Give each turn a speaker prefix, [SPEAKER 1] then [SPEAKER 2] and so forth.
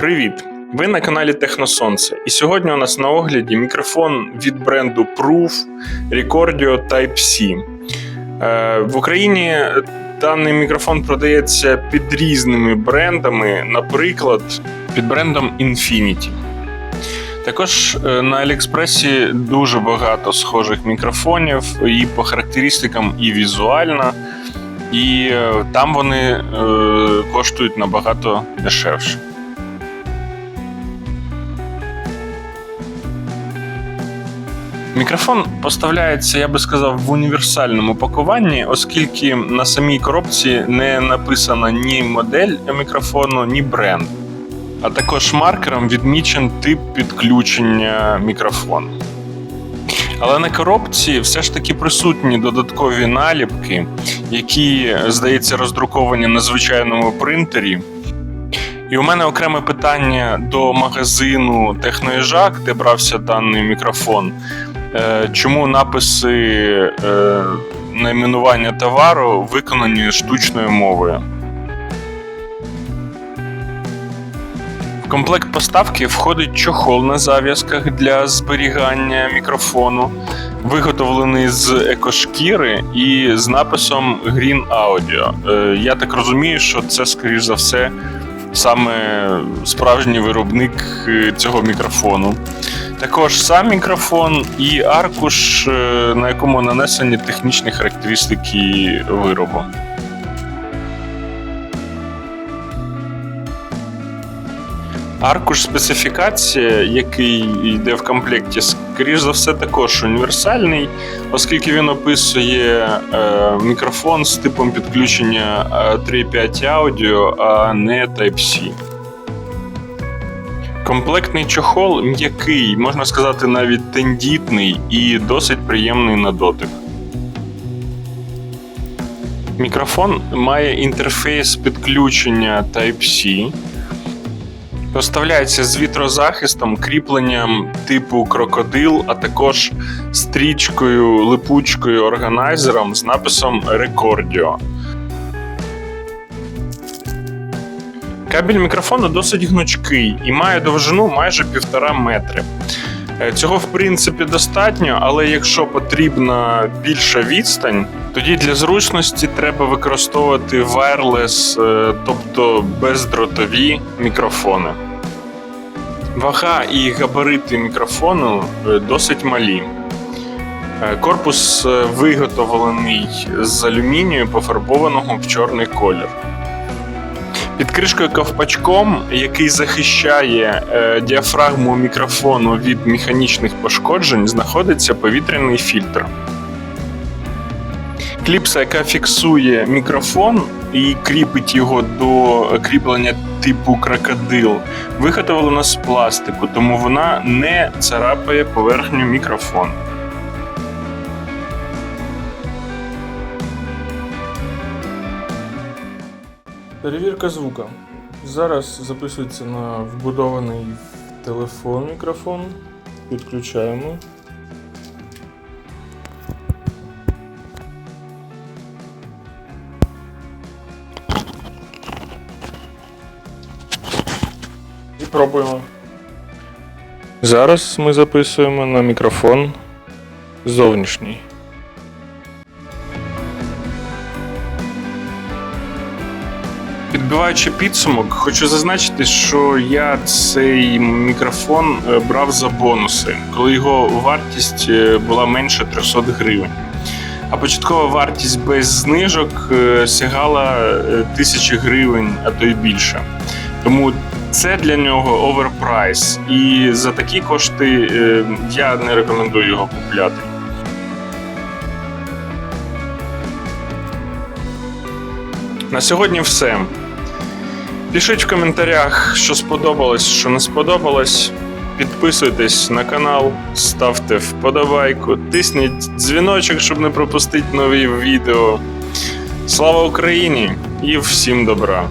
[SPEAKER 1] Привіт! Ви на каналі Техносонце. І сьогодні у нас на огляді мікрофон від бренду Proof Recordio Type-C. Е, В Україні даний мікрофон продається під різними брендами, наприклад, під брендом Infinity. Також е, на Аліекспресі дуже багато схожих мікрофонів і по характеристикам, і візуально. І е, там вони коштують набагато дешевше. Мікрофон поставляється, я би сказав, в універсальному пакуванні, оскільки на самій коробці не написана ні модель мікрофону, ні бренд. А також маркером відмічен тип підключення мікрофону. Але на коробці все ж таки присутні додаткові наліпки, які, здається, роздруковані на звичайному принтері. І у мене окреме питання до магазину Техноїжак, де брався даний мікрофон. Е, Чому написи е, найменування товару виконані штучною мовою? В комплект поставки входить чохол на зав'язках для зберігання мікрофону, виготовлений з екошкіри і з написом Green Audio. Е, Я так розумію, що це, скоріш за все, саме справжній виробник е, цього мікрофону. Також сам мікрофон і аркуш, е, на якому нанесені технічні характеристики виробу. Аркуш специфікація, який йде в комплекті, скоріш за все, також універсальний, оскільки він описує е, мікрофон з типом підключення е, 3.5 аудіо, а не Type-C. Комплектний чохол м'який, можна сказати, навіть тендітний і досить приємний на дотик. Мікрофон має інтерфейс підключення Type-C. Поставляється з вітрозахистом, кріпленням типу крокодил, а також стрічкою, липучкою органайзером з написом Recordio. Кабель мікрофону досить гнучкий і має довжину майже півтора метри. Е, Цього в принципі достатньо, але якщо потрібна більша відстань, тоді для зручності треба використовувати wireless, е, тобто бездротові мікрофони. Вага і габарити мікрофону е, досить малі. Корпус виготовлений з алюмінію, пофарбованого в чорний колір. Під кришкою ковпачком, який захищає е, діафрагму мікрофону від механічних пошкоджень, знаходиться повітряний фільтр. Кліпса, яка фіксує мікрофон і кріпить його до кріплення типу крокодил, виготовлена з пластику, тому вона не царапає поверхню мікрофону.
[SPEAKER 2] Перевірка звука. Зараз записується на вбудований телефон мікрофон. Підключаємо. І пробуємо. Зараз ми записуємо на мікрофон зовнішній.
[SPEAKER 1] Підбиваючи підсумок, хочу зазначити, що я цей мікрофон е, брав за бонуси, коли його вартість е, була менше 300 гривень. А початкова вартість без знижок е, сягала тисячі гривень, а то й більше. Тому це для нього оверпрайс. І за такі кошти я не рекомендую його купляти. На сьогодні все. Пишіть в коментарях, що сподобалось, що не сподобалось. Підписуйтесь на канал, ставте вподобайку, тисніть дзвіночок, щоб не пропустити нові відео. Слава Україні і всім добра!